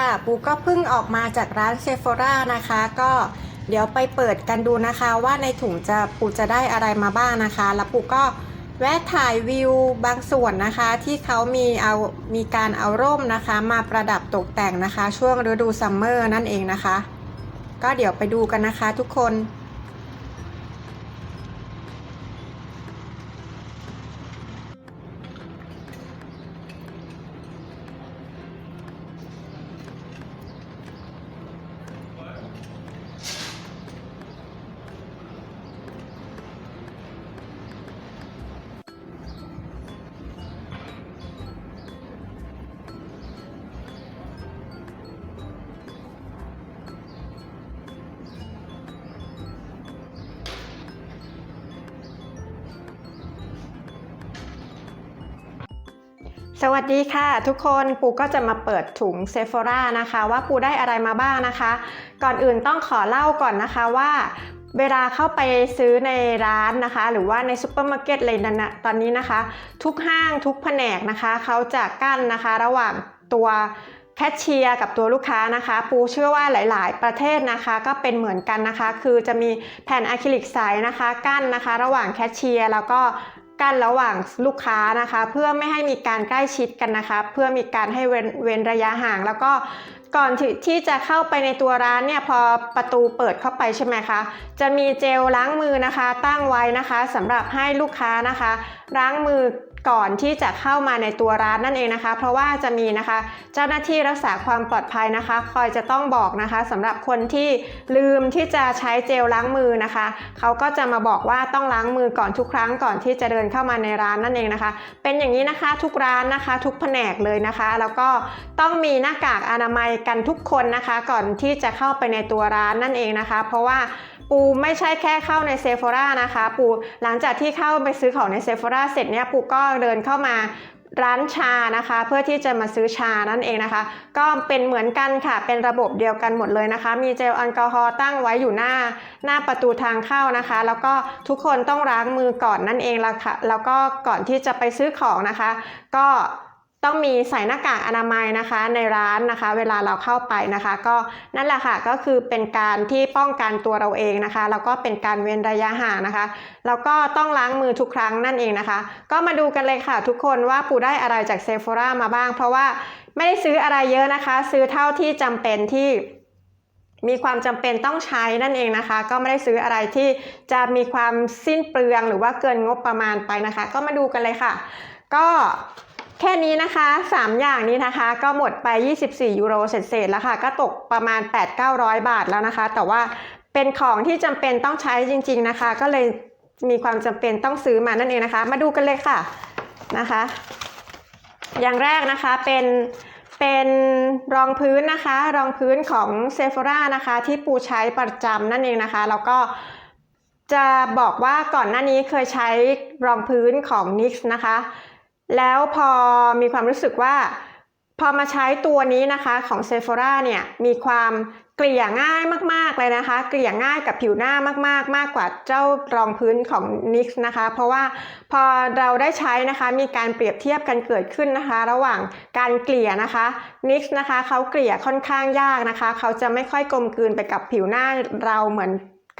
ค่ะ ปูก็เพิ่งออกมาจากร้านเซฟ h รานะคะ ก็เดี๋ยวไปเปิดกันดูนะคะว่าในถุงจะปูจะได้อะไรมาบ้างนะคะ แล้วปูก็แวะถ่ายวิวบางส่วนนะคะ ที่เขามีเอามีการเอาร่มนะคะ มาประดับตกแต่งนะคะ ช่วงฤดูซัมเมอร์นั่นเองนะคะ ก็เดี๋ยวไปดูกันนะคะทุกคน สวัสดีค่ะ ทุกคนปูก็จะมาเปิดถุงเซฟ h รานะคะ ว่าปูได้อะไรมาบ้างนะคะ ก่อนอื่นต้องขอเล่าก่อนนะคะว่าเวลาเข้าไปซื้อในร้านนะคะ หรือว่าในซูเปอร์มาร์เก็ตเลยนะนะตอนนี้นะคะ ทุกห้างทุกแผนกนะคะเขาจะกั้นนะคะ ระหว่างตัวแคชเชียร์กับตัวลูกค้านะคะ ปูเชื่อว่าหลาย ๆ ประเทศนะคะ ก็เป็นเหมือนกันนะคะ คือจะมีแผ่นอะคริลิกใสนะคะ กั้นนะคะ ระหว่างแคชเชียร์แล้วก็ กั้นระหว่างลูกค้านะคะ เพื่อไม่ให้มีการใกล้ชิดกันนะคะ เพื่อมีการให้เว้นเว้นระยะห่าง แล้วก็ก่อนทที่จะเข้าไปในตัวร้านเนี่ยพอประตูเปิดเข้าไปใช่ไหมคะ จะมีเจลล้างมือนะคะ ตั้งไว้นะคะสำหรับให้ลูกค้านะคะ ล้างมือ ก่อนที่จะเข้ามาในตัวร้านนั่นเองนะคะ เพราะว่าจะมีนะคะ เจ้าหน้าที่รักษาความปลอดภัยนะคะ คอยจะต้องบอกนะคะสำหรับคนที่ลืมที่จะใช้เจลล้างมือนะคะ เขาก็จะมาบอกว่าต้องล้างมือก่อนทุกครั้งก่อนที่จะเดินเข้ามาในร้านนั่นเองนะคะ เป็นอย่างนี้นะคะทุกร้านนะคะ ทุกแผนกเลยนะคะ แล้วก็ต้องมีหน้ากากอนามัยกันทุกคนนะคะ ก่อนที่จะเข้าไปในตัวร้านนั่นเองนะคะ เพราะว่า ปูไม่ใช่แค่เข้าในเซฟ h รานะคะ ปูหลังจากที่เข้าไปซื้อของในเซฟ h ราเสร็จเนี่ยปูก็เดินเข้ามาร้านชานะคะ เพื่อที่จะมาซื้อชานั่นเองนะคะ ก็เป็นเหมือนกันค่ะเป็นระบบเดียวกันหมดเลยนะคะ มีเจลแอลกอฮอล์ตั้งไว้อยู่หน้า หน้าประตูทางเข้านะคะ แล้วก็ทุกคนต้องล้างมือก่อนนั่นเองละค่ะแล้วก็ก่อนที่จะไปซื้อของนะคะ ก็ ต้องมีใส่หน้ากากอนามัยนะคะในร้านนะคะ เวลาเราเข้าไปนะคะ ก็นั่นแหละค่ะก็คือเป็นการที่ป้องกันตัวเราเองนะคะ แล้วก็เป็นการเว้นระยะห่างนะคะ แล้วก็ต้องล้างมือทุกครั้งนั่นเองนะคะ ก็มาดูกันเลยค่ะทุกคนว่าปูได้อะไรจากเซฟ h รามาบ้าง เพราะว่าไม่ได้ซื้ออะไรเยอะนะคะ ซื้อเท่าที่จำเป็นที่มีความจำเป็นต้องใช้นั่นเองนะคะ ก็ไม่ได้ซื้ออะไรที่จะมีความสิ้นเปลืองหรือว่าเกินงบประมาณไปนะคะ ก็มาดูกันเลยค่ะ ก็ แค่นี้นะคะ 3 อย่างนี้นะคะ ก็หมดไป 24 ยูโรเศษๆแล้วค่ะ ก็ตกประมาณ 8-900 บาทแล้วนะคะ แต่ว่าเป็นของที่จำเป็นต้องใช้จริง ๆนะคะ ก็เลยมีความจำเป็นต้องซื้อมานั่นเองนะคะ มาดูกันเลยค่ะนะคะ อย่างแรกนะคะเป็นเป็นรองพื้นนะคะ รองพื้นของเซฟ h รานะคะ ที่ปูใช้ประจำนั่นเองนะคะ แล้วก็จะบอกว่าก่อนหน้านี้เคยใช้รองพื้นของ NYX นะคะ แล้วพอมีความรู้สึกว่า พอมาใช้ตัวนี้นะคะของ Sephora เนี่ยมีความเกลี่ยง่ายมากๆเลยนะคะ เกลี่ยง่ายกับผิวหน้ามากๆ มากกว่าเจ้ารองพื้นของ NYX นะคะ เพราะว่าพอเราได้ใช้นะคะมีการเปรียบเทียบกันเกิดขึ้นนะคะ ระหว่างการเกลี่ยนะคะ NYX นะคะเขาเกลี่ยค่อนข้างยากนะคะ เขาจะไม่ค่อยกลมกลืนไปกับผิวหน้าเราเหมือน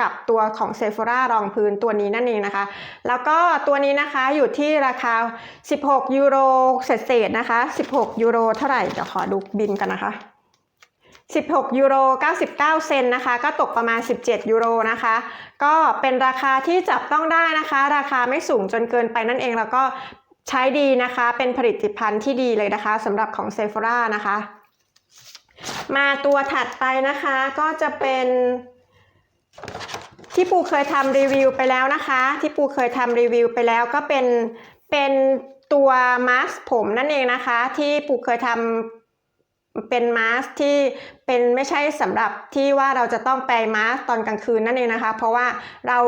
กับตัวของ Sephora รองพื้นตัวนี้นั่นเองนะคะ แล้วก็ตัวนี้นะคะอยู่ที่ราคา 16 ยูโรเศษๆนะคะ 16 ยูโรเท่าไหร่ เดี๋ยวขอดูบินกันนะคะ16ยูโร99 เซนนะคะ ก็ตกประมาณ 17 ยูโรนะคะ ก็เป็นราคาที่จับต้องได้นะคะ ราคาไม่สูงจนเกินไปนั่นเอง แล้วก็ใช้ดีนะคะ เป็นผลิตภัณฑ์ที่ดีเลยนะคะสำหรับของ Sephora นะคะ มาตัวถัดไปนะคะก็จะเป็น ที่ปูเคยทำรีวิวไปแล้วนะคะ ที่ปูเคยทำรีวิวไปแล้วก็เป็นเป็นตัวมาสก์ผมนั่นเองนะคะ ที่ปูเคยทำเป็นมาสก์ที่เป็นไม่ใช่สำหรับที่ว่าเราจะต้องไปมาสก์ตอนกลางคืนนั่นเองนะคะ เพราะว่าเรา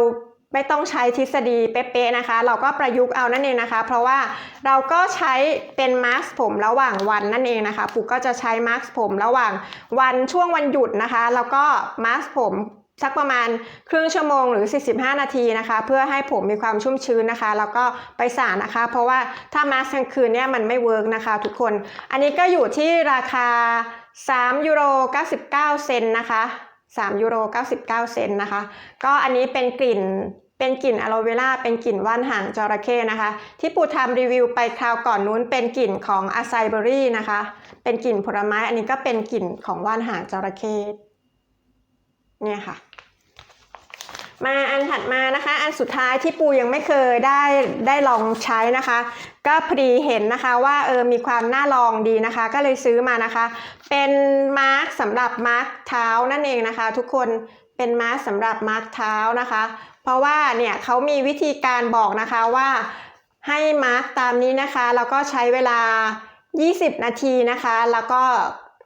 ไม่ต้องใช้ทฤษฎีเป๊ะๆนะคะ เราก็ประยุกต์เอานั่นเองนะคะ เพราะว่าเราก็ใช้เป็นมาสก์ผมระหว่างวันนั่นเองนะคะปูก็จะใช้มาสก์ผมระหว่างวันช่วงวันหยุดนะคะ แล้วก็มาสก์ผม สักประมาณครึ่งชั่วโมงหรือ 45 นาทีนะคะ เพื่อให้ผมมีความชุ่มชื้นนะคะ แล้วก็ไปสรนะคะ เพราะว่าถ้ามาสกลางคืนเนี่ยมันไม่เวิร์กนะคะ ทุกคน อันนี้ก็อยู่ที่ราคา3ยูโร99 เซนนะคะ3ยูโร99 เซนนะคะ ก็อันนี้เป็นกลิ่นเป็นกลิ่นอะโลเวราเป็นกลิ่นว่านหางจระเข้นะคะ ที่ปูทำรีวิวไปคราวก่อนนู้นเป็นกลิ่นของอาไซเบอรี่นะคะ เป็นกลิ่นผลไม้อันนี้ก็เป็นกลิ่นของว่านหางจระเข้เนี่ยค่ะ มาอันถัดมานะคะ อันสุดท้ายที่ปูยังไม่เคยได้ได้ลองใช้นะคะ ก็พอดีเห็นนะคะว่าเออมีความน่าลองดีนะคะ ก็เลยซื้อมานะคะ เป็นมาร์กสำหรับมาร์กเท้านั่นเองนะคะ ทุกคนเป็นมาร์กสำหรับมาร์กเท้านะคะ เพราะว่าเนี่ยเขามีวิธีการบอกนะคะว่าให้มาร์กตามนี้นะคะแล้วก็ใช้เวลา 20 นาทีนะคะ แล้วก็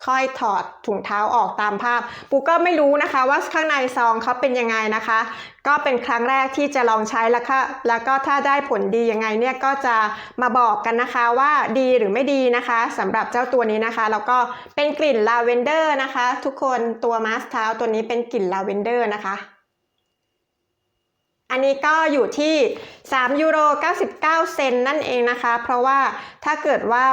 ค่อยถอดถุงเท้าออกตามภาพ ปูก็ไม่รู้นะคะว่าข้างในซองเขาเป็นยังไงนะคะ ก็เป็นครั้งแรกที่จะลองใช้แล้วก็แล้วก็ถ้าได้ผลดียังไงเนี่ยก็จะมาบอกกันนะคะว่าดีหรือไม่ดีนะคะสำหรับเจ้าตัวนี้นะคะ แล้วก็เป็นกลิ่นลาเวนเดอร์นะคะ ทุกคนตัวมาสก์เท้าตัวนี้เป็นกลิ่นลาเวนเดอร์นะคะอันนี้ก็อยู่ที่3ยูโร99 เซนนั่นเองนะคะ เพราะว่าถ้าเกิดว่า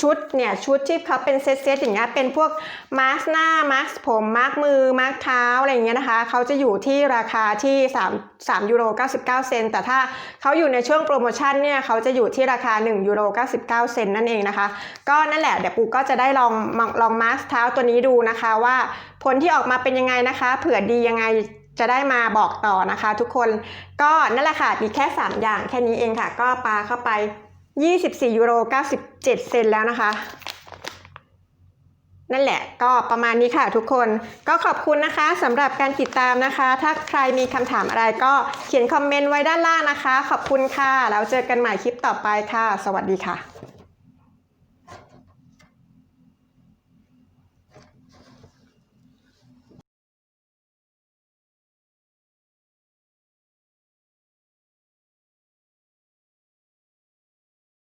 ชุดเนี่ยชุดที่เขาเป็นเซตเซตอย่างเงี้ยเป็นพวกมาสก์หน้ามาสก์ผมมาสก์มือมาสก์เท้าอะไรอย่างเงี้ยนะคะเขาจะอยู่ที่ราคาที่3 3ยูโร99 เซนแต่ถ้าเขาอยู่ในช่วงโปรโมชั่นเนี่ยเขาจะอยู่ที่ราคา1ยูโร99 เซนนั่นเองนะคะ ก็นั่นแหละเดี๋ยวปูก็จะได้ลองลองมาสก์เท้าตัวนี้ดูนะคะว่าผลที่ออกมาเป็นยังไงนะคะ เผื่อดียังไงจะได้มาบอกต่อนะคะ ทุกคนก็นั่นแหละค่ะมีแค่ 3 อย่างแค่นี้เองค่ะ ก็ปาเข้าไป 24ยูโร97 เซนแล้วนะคะ นั่นแหละก็ประมาณนี้ค่ะทุกคนก็ขอบคุณนะคะสำหรับการติดตามนะคะ ถ้าใครมีคำถามอะไรก็เขียนคอมเมนต์ไว้ด้านล่างนะคะ ขอบคุณค่ะ แล้วเจอกันใหม่คลิปต่อไปค่ะ สวัสดีค่ะ